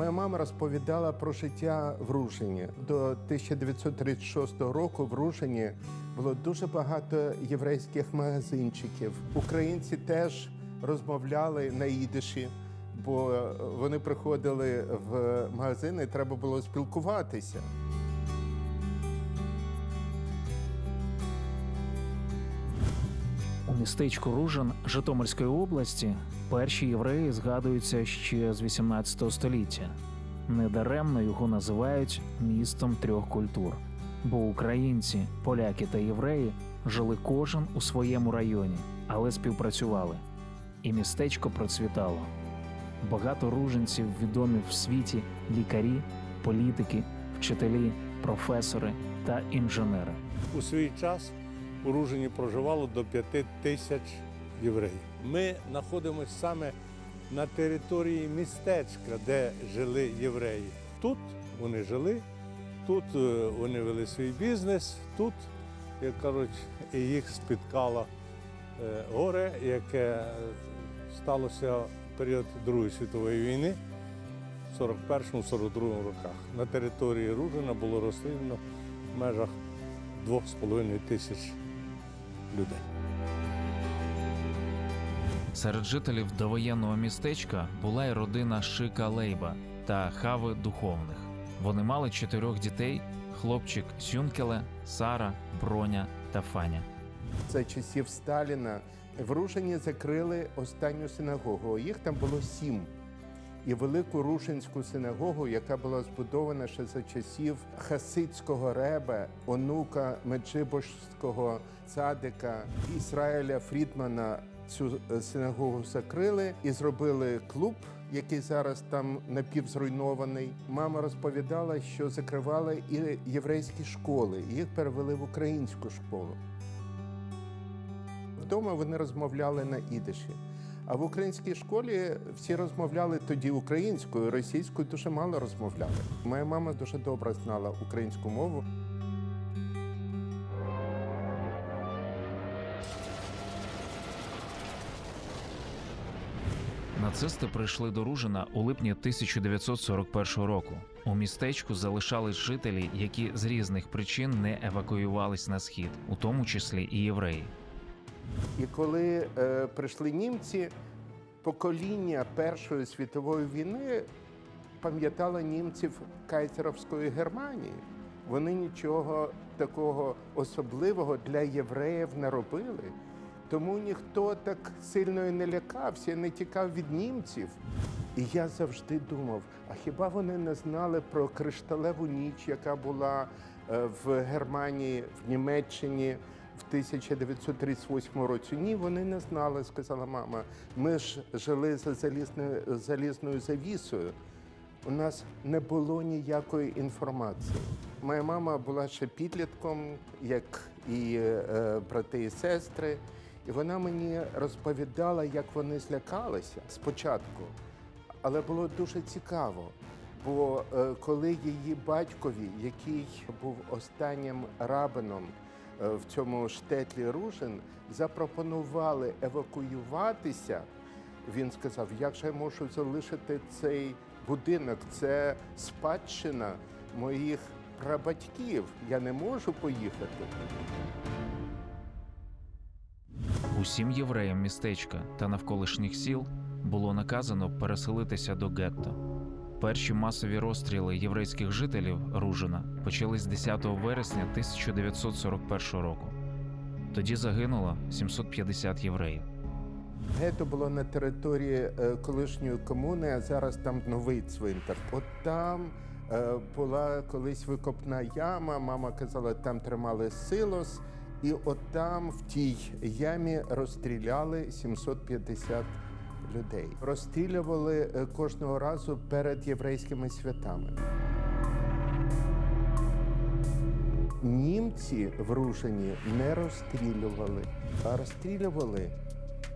Моя мама розповідала про життя в Ружині. До 1936 року в Ружині було дуже багато єврейських магазинчиків. Українці теж розмовляли на їдиші, бо вони приходили в магазини, і треба було спілкуватися. У містечку Ружин Житомирської області перші євреї згадуються ще з 18 століття. Недаремно його називають містом трьох культур, бо українці, поляки та євреї жили кожен у своєму районі, але співпрацювали. І містечко процвітало. Багато руженців відомі в світі лікарі, політики, вчителі, професори та інженери. У свій час у Ружині проживало до 5 тисяч євреїв. Ми знаходимося саме на території містечка, де жили євреї. Тут вони жили, тут е, вони вели свій бізнес, тут, як кажуть, їх спіткало е, горе, яке сталося в період Другої світової війни 41-42 роках. На території Ружина було розстріляно в межах 2,5 тисяч людей. Серед жителів довоєнного містечка була й родина Шика Лейба та Хави Духовних. Вони мали чотирьох дітей: хлопчик Сюнкеле, Сара, Броня та Фаня. За часів Сталіна в Ружині закрили останню синагогу. Їх там було сім. І велику Рушинську синагогу, яка була збудована ще за часів хасидського реба, онука Меджибошського цадика Ісраїля Фрідмана. Цю е, синагогу закрили і зробили клуб, який зараз там напівзруйнований. Мама розповідала, що закривали і єврейські школи, їх перевели в українську школу. Вдома вони розмовляли на ідиші. А в українській школі всі розмовляли тоді українською, російською дуже мало розмовляли. Моя мама дуже добре знала українську мову. Нацисти прийшли до Ружина у липні 1941 року. У містечку залишались жителі, які з різних причин не евакуювались на схід, у тому числі і євреї. І коли е, прийшли німці, покоління Першої світової війни пам'ятало німців Кайзеровської Германії. Вони нічого такого особливого для євреїв не робили. Тому ніхто так сильно і не лякався, не тікав від німців. І я завжди думав: а хіба вони не знали про кришталеву ніч, яка була е, в Германії, в Німеччині в 1938 році? Ні, вони не знали, сказала мама. Ми ж жили за залізною, залізною завісою. У нас не було ніякої інформації. Моя мама була ще підлітком, як і е, брати і сестри. І вона мені розповідала, як вони злякалися спочатку. Але було дуже цікаво. Бо е, коли її батькові, який був останнім рабином е, в цьому штетлі Ружин, запропонували евакуюватися, він сказав: як же я можу залишити цей будинок? Це спадщина моїх прабатьків. Я не можу поїхати. Усім євреям містечка та навколишніх сіл було наказано переселитися до гетто. Перші масові розстріли єврейських жителів Ружина почались 10 вересня 1941 року. Тоді загинуло 750 євреїв. Гето було на території е, колишньої комуни, а зараз там новий цвинтар. От там е, була колись викопна яма. Мама казала, там тримали силос, і от там, в тій ямі, розстріляли 750 людей. Розстрілювали е, кожного разу перед єврейськими святами. Німці в Ружині не розстрілювали, а розстрілювали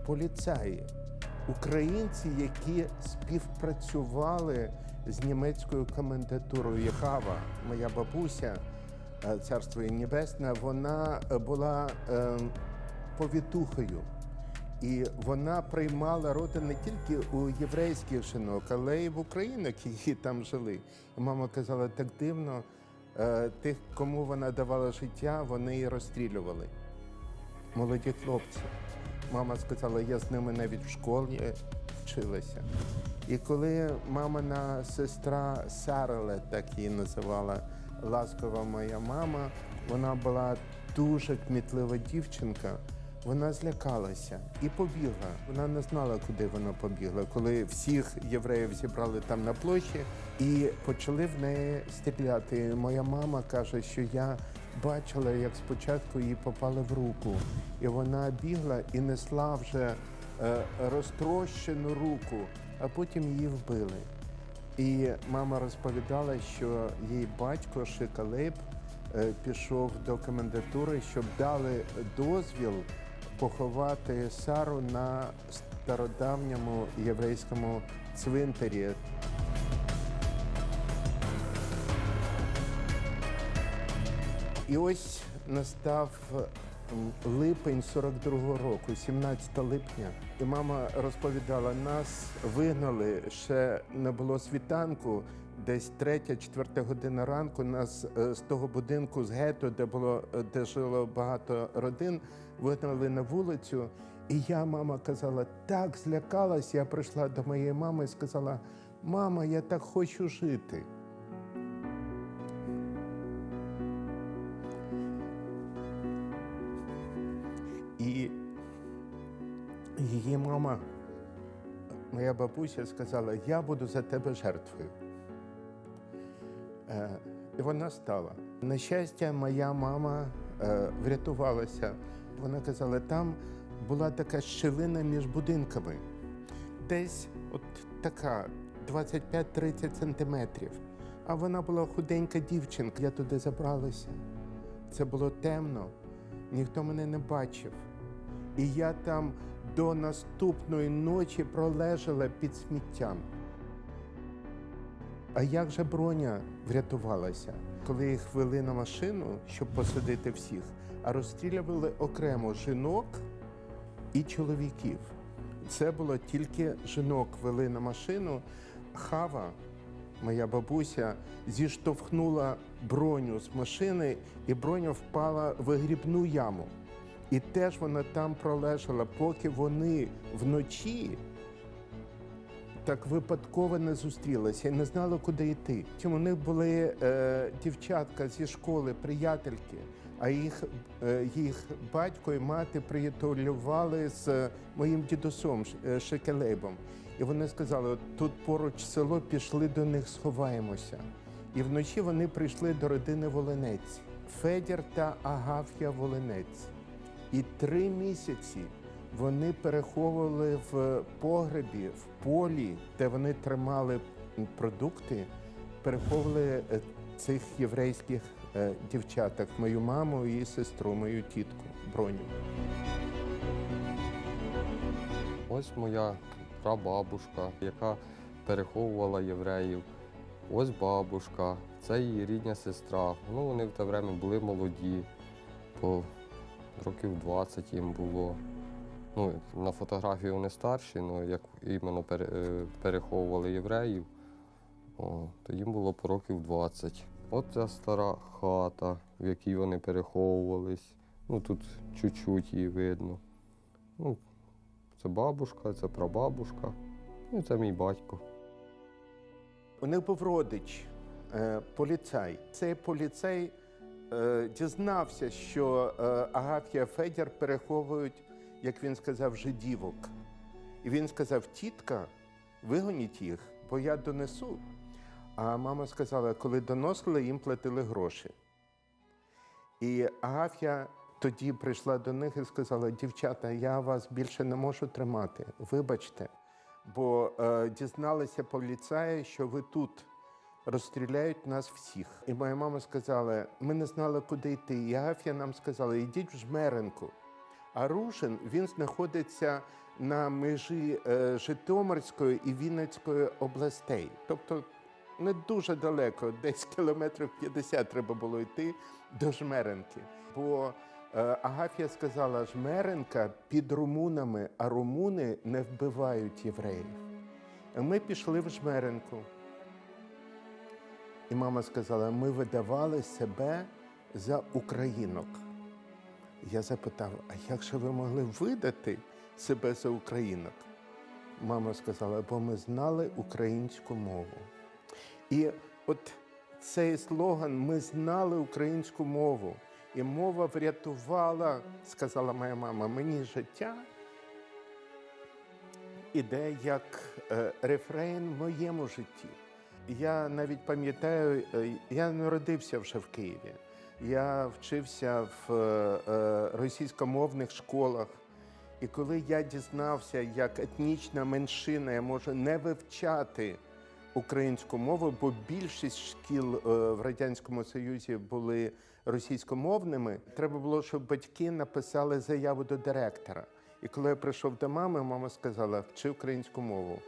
поліцаї, українці, які співпрацювали з німецькою комендатурою. Хава, моя бабуся, царство їй небесне, вона е, була е, повітухою. І вона приймала роди не тільки у єврейських жінок, але й в українок, які там жили. І мама казала, так дивно, е, тих, кому вона давала життя, вони її розстрілювали. Молоді хлопці. Мама сказала, я з ними навіть в школі вчилася. І коли мамина сестра Сареле, так її називала ласкова моя мама, вона була дуже кмітлива дівчинка. Вона злякалася і побігла. Вона не знала, куди вона побігла, коли всіх євреїв зібрали там на площі і почали в неї стріляти. Моя мама каже, що я бачила, як спочатку їй попали в руку, і вона бігла і несла вже е, розтрощену руку, а потім її вбили. І мама розповідала, що її батько Шикалейб пішов до комендатури, щоб дали дозвіл поховати Сару на стародавньому єврейському цвинтарі. І ось настав липень 42-го року, 17 липня. І мама розповідала, нас вигнали, ще не було світанку. Десь третя, четверта година ранку нас е, з того будинку з гетто, де було е, де жило багато родин, вигнали на вулицю. І я, мама, казала, так злякалась. Я прийшла до моєї мами і сказала: Мама, я так хочу жити. Її мама, моя бабуся, сказала: Я буду за тебе жертвою. Е, І вона стала. На щастя, моя мама е, врятувалася. Вона казала, там була така щілина між будинками, десь от така 25-30 сантиметрів. А вона була худенька дівчинка. Я туди забралася. Це було темно, ніхто мене не бачив. І я там до наступної ночі пролежала під сміттям. А як же броня врятувалася? Коли їх вели на машину, щоб посадити всіх, а розстрілювали окремо жінок і чоловіків. Це було тільки жінок вели на машину. Хава, моя бабуся, зіштовхнула броню з машини, і броня впала в грібну яму. І теж вона там пролежала, поки вони вночі так випадково не зустрілися і не знали, куди йти. У них були е, дівчатка зі школи, приятельки, а їх, е, їх батько і мати приятелювали з моїм дідусом е, Шекелейбом. І вони сказали: от тут поруч село, пішли до них, сховаємося. І вночі вони прийшли до родини Волинець, Федір та Агаф'я Волинець. І три місяці вони переховували в погребі, в полі, де вони тримали продукти, переховували е, цих єврейських е, дівчаток, мою маму і сестру, мою тітку Броню. Ось моя прабабушка, яка переховувала євреїв. Ось бабушка, це її рідня сестра. Ну, вони в те время були молоді, по років 20 їм було. Ну, на фотографії вони старші, але як іменно е, переховували євреїв, о, то їм було по років 20. От ця стара хата, в якій вони переховувались. Ну, тут чуть-чуть її видно. Ну, це бабушка, це прабабушка, ну, і це мій батько. У них був родич, е, поліцай. Цей поліцей дізнався, що е, Агаф'я Федір переховують, як він сказав, жидівок. І він сказав: тітка, вигоніть їх, бо я донесу. А мама сказала, коли доносили, їм платили гроші. І Агаф'я тоді прийшла до них і сказала: дівчата, я вас більше не можу тримати. Вибачте, бо е, дізналися поліцаї, що ви тут розстріляють нас всіх. І моя мама сказала: ми не знали, куди йти. І Агаф'я нам сказала, йдіть в Жмеренку. А Рушин він знаходиться на межі е, Житомирської і Вінницької областей. Тобто не дуже далеко, десь кілометрів 50 треба було йти до Жмеренки. Бо Е, Агафія сказала, Жмеренка під румунами, а румуни не вбивають євреїв. Ми пішли в Жмеренку. І мама сказала: ми видавали себе за українок. Я запитав, а як же ви могли видати себе за українок? Мама сказала, бо ми знали українську мову. І от цей слоган Ми знали українську мову. І мова врятувала, сказала моя мама, мені життя іде як е, рефрейн в моєму житті. Я навіть пам'ятаю, е, я народився вже в Києві. Я вчився в е, е, російськомовних школах. І коли я дізнався, як етнічна меншина я можу не вивчати українську мову, бо більшість шкіл в Радянському Союзі були російськомовними, треба було, щоб батьки написали заяву до директора. І коли я прийшов до мами, мама сказала: вчи українську мову.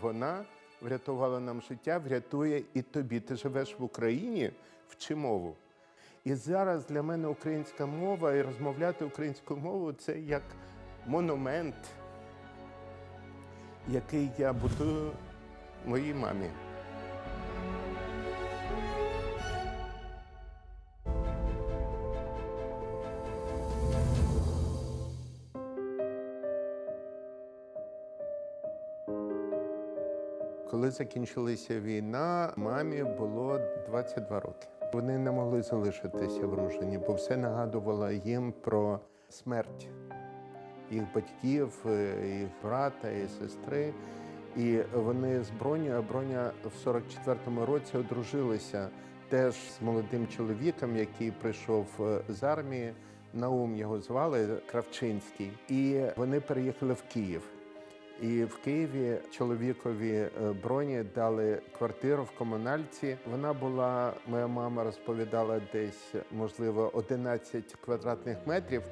Вона врятувала нам життя, врятує і тобі. Ти живеш в Україні, вчи мову. І зараз для мене українська мова і розмовляти українською мовою це як монумент, який я будую моїй мамі. Закінчилася війна, мамі було 22 роки. Вони не могли залишитися в Ружині, бо все нагадувало їм про смерть їх батьків, е, їх брата і сестри. І вони з Бронею, а Броня в 44-му році одружилися теж з молодим чоловіком, який прийшов е, з армії. Наум його звали Кравчинський, і вони переїхали в Київ. І в Києві чоловікові е, броні дали квартиру в комунальці. Вона була, моя мама розповідала, десь можливо 11 квадратних метрів.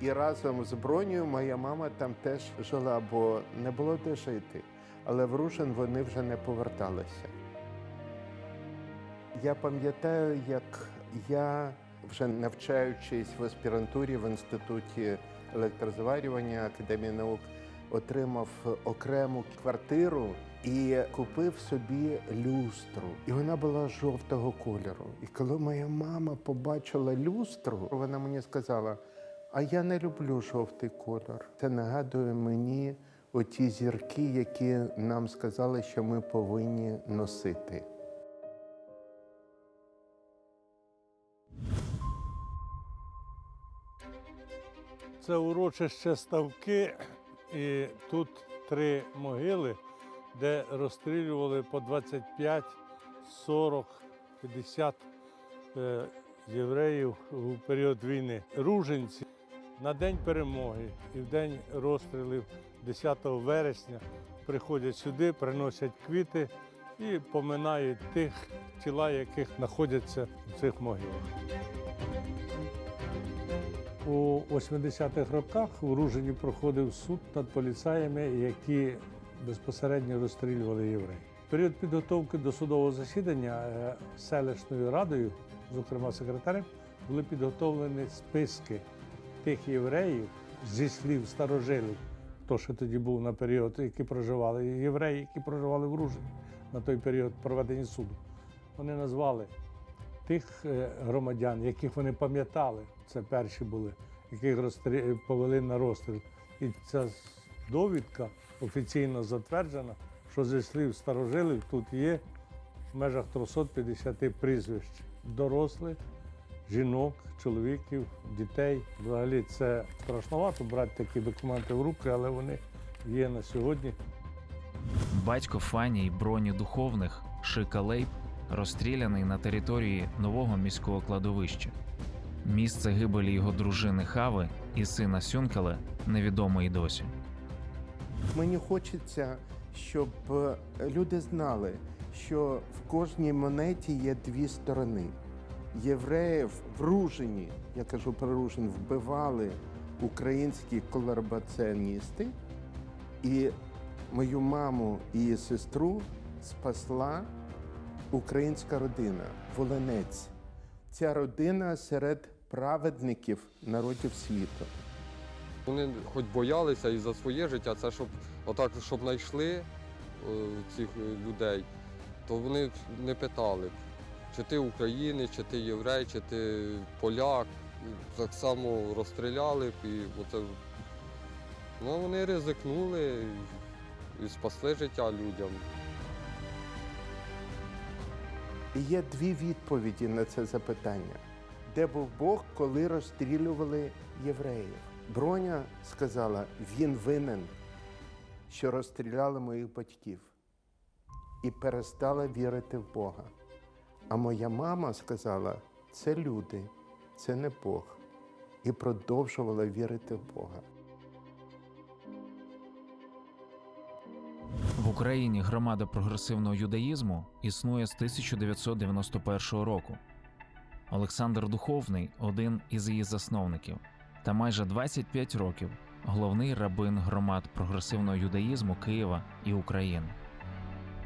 І разом з бронею моя мама там теж жила, бо не було де жити. Але в Рушин вони вже не поверталися. Я пам'ятаю, як я, вже навчаючись в аспірантурі в інституті електрозварювання Академії наук, отримав окрему квартиру і купив собі люстру. І вона була жовтого кольору. І коли моя мама побачила люстру, вона мені сказала: а я не люблю жовтий кольор. Це нагадує мені оті зірки, які нам сказали, що ми повинні носити. Це урочище ставки, і тут три могили, де розстрілювали по 25, 40, 50 е, євреїв у період війни. Руженці на день перемоги і в день розстрілів 10 вересня приходять сюди, приносять квіти і поминають тих тіла, яких знаходяться в цих могилах. У 80-х роках в Ружині проходив суд над поліцаями, які безпосередньо розстрілювали євреїв. Період підготовки до судового засідання е, селищною радою, зокрема секретарем, були підготовлені списки тих євреїв зі слів старожилів, хто ще тоді був на період, які проживали, євреї, які проживали в Ружині на той період проведення суду. Вони назвали тих е, громадян, яких вони пам'ятали, це перші були, яких розстрі... повели на розстріл. І ця довідка офіційно затверджена, що зі слів старожилів тут є в межах 350 прізвищ дорослих, жінок, чоловіків, дітей. Взагалі це страшновато брати такі документи в руки, але вони є на сьогодні. Батько Фані й броні духовних Шика Лейб розстріляний на території нового міського кладовища. Місце гибелі його дружини Хави і сина Сюнкеле невідомо й досі. Мені хочеться, щоб е, люди знали, що в кожній монеті є дві сторони. Євреїв в Ружині, я кажу про Ружин, вбивали українські колабораціоністи, і мою маму і її сестру спасла українська родина, Волинець. Ця родина серед праведників народів світу. Вони хоч боялися і за своє життя, це щоб отак, щоб знайшли е, цих людей, то вони не питали, б, чи ти українець, чи ти єврей, чи ти поляк. Так само розстріляли б і оце. Ну, вони ризикнули і спасли життя людям. Є дві відповіді на це запитання. Де був Бог, коли розстрілювали євреїв? Броня сказала, він винен, що розстріляли моїх батьків, і перестала вірити в Бога. А моя мама сказала, це люди, це не Бог, і продовжувала вірити в Бога. В Україні громада прогресивного юдаїзму існує з 1991 року. Олександр Духовний один із її засновників, та майже 25 років головний рабин громад прогресивного юдаїзму Києва і України.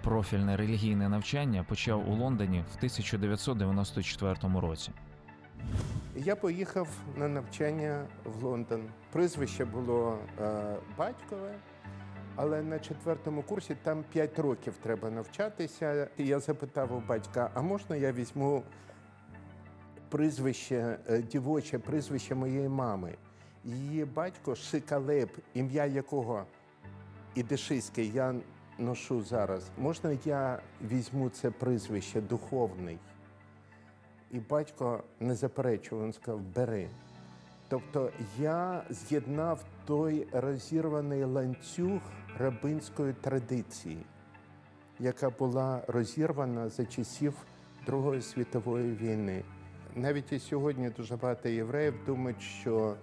Профільне релігійне навчання почав у Лондоні в 1994 році. Я поїхав на навчання в Лондон. Прізвище було е, батькове, але на четвертому курсі там 5 років треба навчатися. І я запитав у батька: а можна я візьму прізвище, е, дівоче прізвище моєї мами? Її батько Шикалеб, ім'я якого Ідишиське я ношу зараз. Можна я візьму це прізвище духовний? І батько не заперечував, він сказав, бери. Тобто я з'єднав той розірваний ланцюг рабинської традиції, яка була розірвана за часів Другої світової війни. Навіть і сьогодні дуже багато євреїв думають, що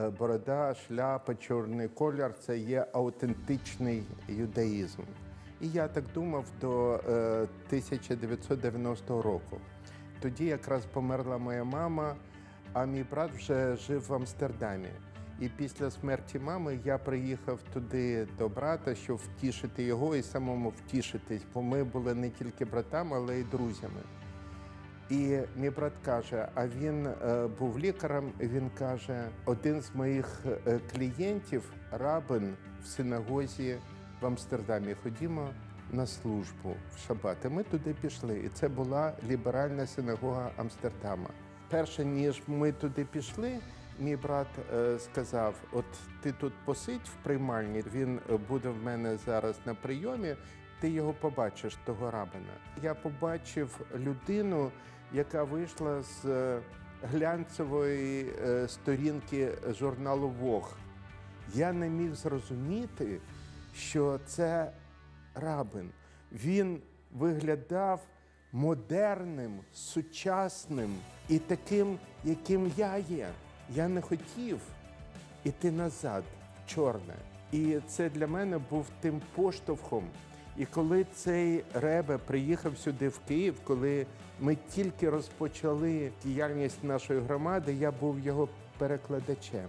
е, борода, шляпа, чорний колір це є аутентичний юдаїзм. І я так думав до е, 1990 року. Тоді якраз померла моя мама, а мій брат вже жив в Амстердамі. І після смерті мами я приїхав туди до брата, щоб втішити його і самому втішитись, бо ми були не тільки братами, але й друзями. І мій брат каже: а він е, був лікарем. Він каже: один з моїх е, клієнтів, рабин в синагозі в Амстердамі. Ходімо на службу в шабат. І ми туди пішли. І це була ліберальна синагога Амстердама. Перше ніж ми туди пішли. Мій брат е, сказав: От ти тут посидь в приймальні, він буде в мене зараз на прийомі. Ти його побачиш, того рабина. Я побачив людину, яка вийшла з е, глянцевої е, сторінки журналу Вог. Я не міг зрозуміти, що це рабин. Він виглядав модерним, сучасним і таким, яким я є. Я не хотів іти назад, в чорне. І це для мене був тим поштовхом. І коли цей ребе приїхав сюди в Київ, коли ми тільки розпочали діяльність нашої громади, я був його перекладачем.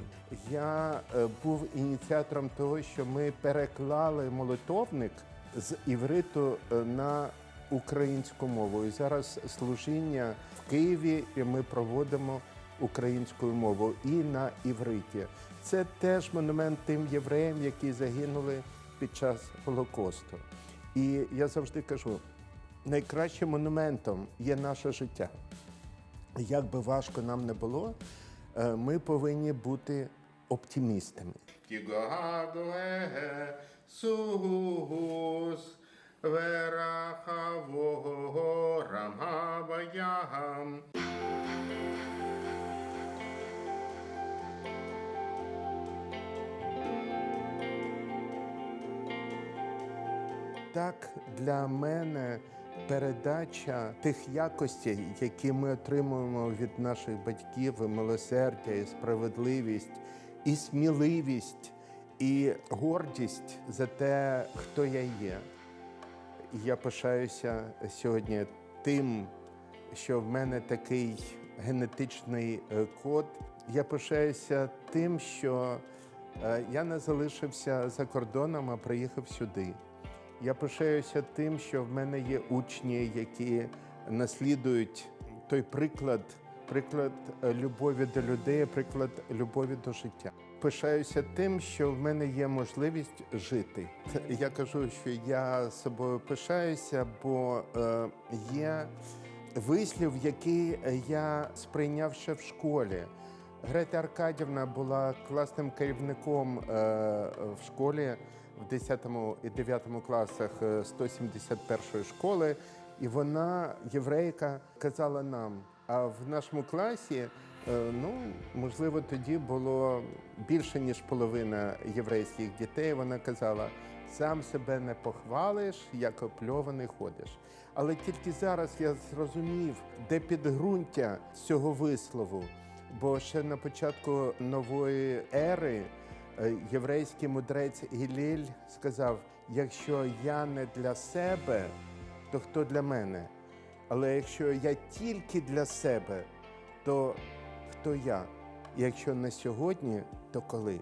Я е, був ініціатором того, що ми переклали молитовник з івриту е, на українську мову. І зараз служіння в Києві і ми проводимо українською мовою і на івриті. Це теж монумент тим євреям, які загинули під час Голокосту. І я завжди кажу: найкращим монументом є наше життя. Як би важко нам не було, е, ми повинні бути оптимістами. Сус верахавого рамгабаягам. Так для мене передача тих якостей, які ми отримуємо від наших батьків, і милосердя, і справедливість, і сміливість, і гордість за те, хто я є. Я пишаюся сьогодні тим, що в мене такий генетичний е, код. Я пишаюся тим, що е, я не залишився за кордоном, а приїхав сюди. Я пишаюся тим, що в мене є учні, які наслідують той приклад приклад е, любові до людей, приклад любові до життя. Пишаюся тим, що в мене є можливість жити. Я кажу, що я собою пишаюся, бо е, є вислів, який я сприйняв ще в школі. Грета Аркадівна була класним керівником е, в школі в 10 і 9 класах е, 171-ї школи, і вона, єврейка, казала нам. А в нашому класі, е, ну можливо, тоді було більше ніж половина єврейських дітей. Вона казала: сам себе не похвалиш, як опльований ходиш. Але тільки зараз я зрозумів, де підґрунтя цього вислову. Бо ще на початку нової ери е, єврейський мудрець Гіліль сказав: якщо я не для себе, то хто для мене? Але якщо я тільки для себе, то хто я? Якщо не сьогодні, то коли?